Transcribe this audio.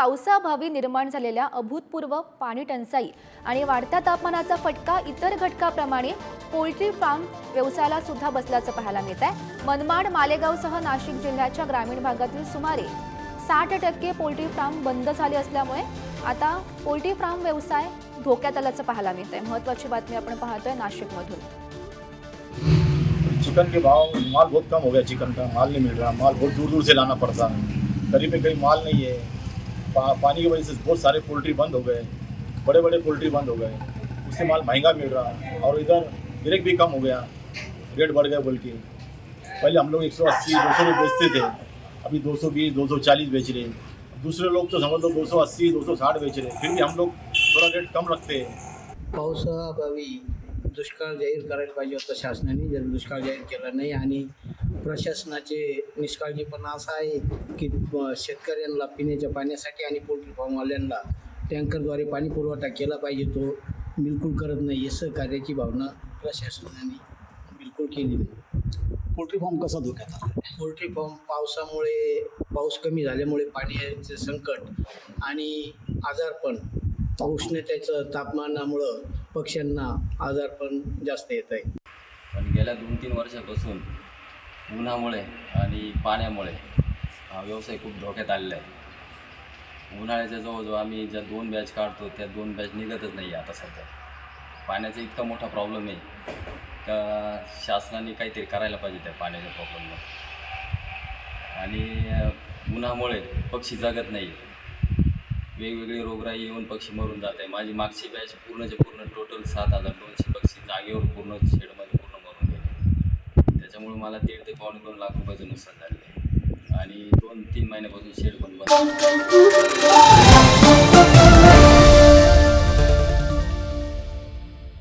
पावसाअभावी निर्माण झालेल्या अभूतपूर्व पाणी टंचाई आणि वाढत्या तापमानाचा फटका इतर घटकाप्रमाणे पोल्ट्री फार्म व्यवसायाला सुद्धा बसल्याचं पाहायला मिळत आहे मनमाड मालेगावसह नाशिक जिल्ह्याच्या ग्रामीण भागातील सुमारे साठ टक्के पोल्ट्री फार्म बंद झाले असल्यामुळे आता पोल्ट्री फार्म व्यवसाय धोक्यात आल्याचं पाहायला मिळत आहे महत्वाची बातमी आपण पाहतोय नाशिकमधून. चिकन के भाव माल बहुत कम हो गया चिकन का माल नहीं मिल रहा माल बहुत दूर दूर से लाना पड़ता है। करीब में कहीं माल नहीं है। पा, पानी की वजह से बहुत सारे पोल्ट्री बंद हो गए बड़े बड़े पोल्ट्री बंद हो गए उससे माल महँगा मिल रहा और इधर गिरक भी कम हो गया रेट बढ़ गया बोल के। पहले हम लोग एक सौ अस्सी दो सौ बेचते थे अभी दो सौ बीस दो सौ चालीस बेच रहे हैं। दूसरे लोग तो समझ लो दो सौ अस्सी दो सौ साठ बेच रहे हैं फिर भी हम लोग थोड़ा रेट कम रखते हैं। पावसाअभावी दुष्काळ जाहीर करायला पाहिजे होतं शासनाने जर दुष्काळ जाहीर केला नाही आणि प्रशासनाचे निष्काळजीपणा असा आहे की शेतकऱ्यांना पिण्याच्या पाण्यासाठी आणि पोल्ट्री फार्मवाल्यांना टँकरद्वारे पाणी पुरवठा केला पाहिजे तो बिलकुल करत नाही. हे सहकार्याची भावना प्रशासनाने बिलकुल केली नाही. पोल्ट्री फार्म कसा धोक्यात आला? पोल्ट्री फार्म पावसामुळे पाऊस कमी झाल्यामुळे पाण्याचे संकट आणि आजारपण उष्णतेचं तापमानामुळं पक्ष्यांना आजारपण जास्त येत आहे. पण गेल्या दोन तीन वर्षापासून उन्हामुळे आणि पाण्यामुळे हा व्यवसाय खूप धोक्यात आलेला आहे. उन्हाळ्याच्या जवळजवळ आम्ही ज्या दोन बॅच काढतो त्या दोन बॅच निघतच नाही आता सध्या. पाण्याचा इतका मोठा प्रॉब्लेम आहे का शासनाने काहीतरी करायला पाहिजे त्या पाण्याच्या प्रॉब्लेमवर आणि उन्हामुळे पक्षी जगत नाही वेगवेगळी रोगराई येऊन पक्षी मरून जात आहे. माझी मागची बॅच पूर्णच्या पूर्ण टोटल सात हजार दोनशे पक्षी जागेवर पूर्ण शेडमध्ये त्यामुळे मला दीड ते पावणे दोन लाख रुपयाचं नुकसान झालेलं आहे. आणि दोन तीन महिन्यापासून शेड पण बंद.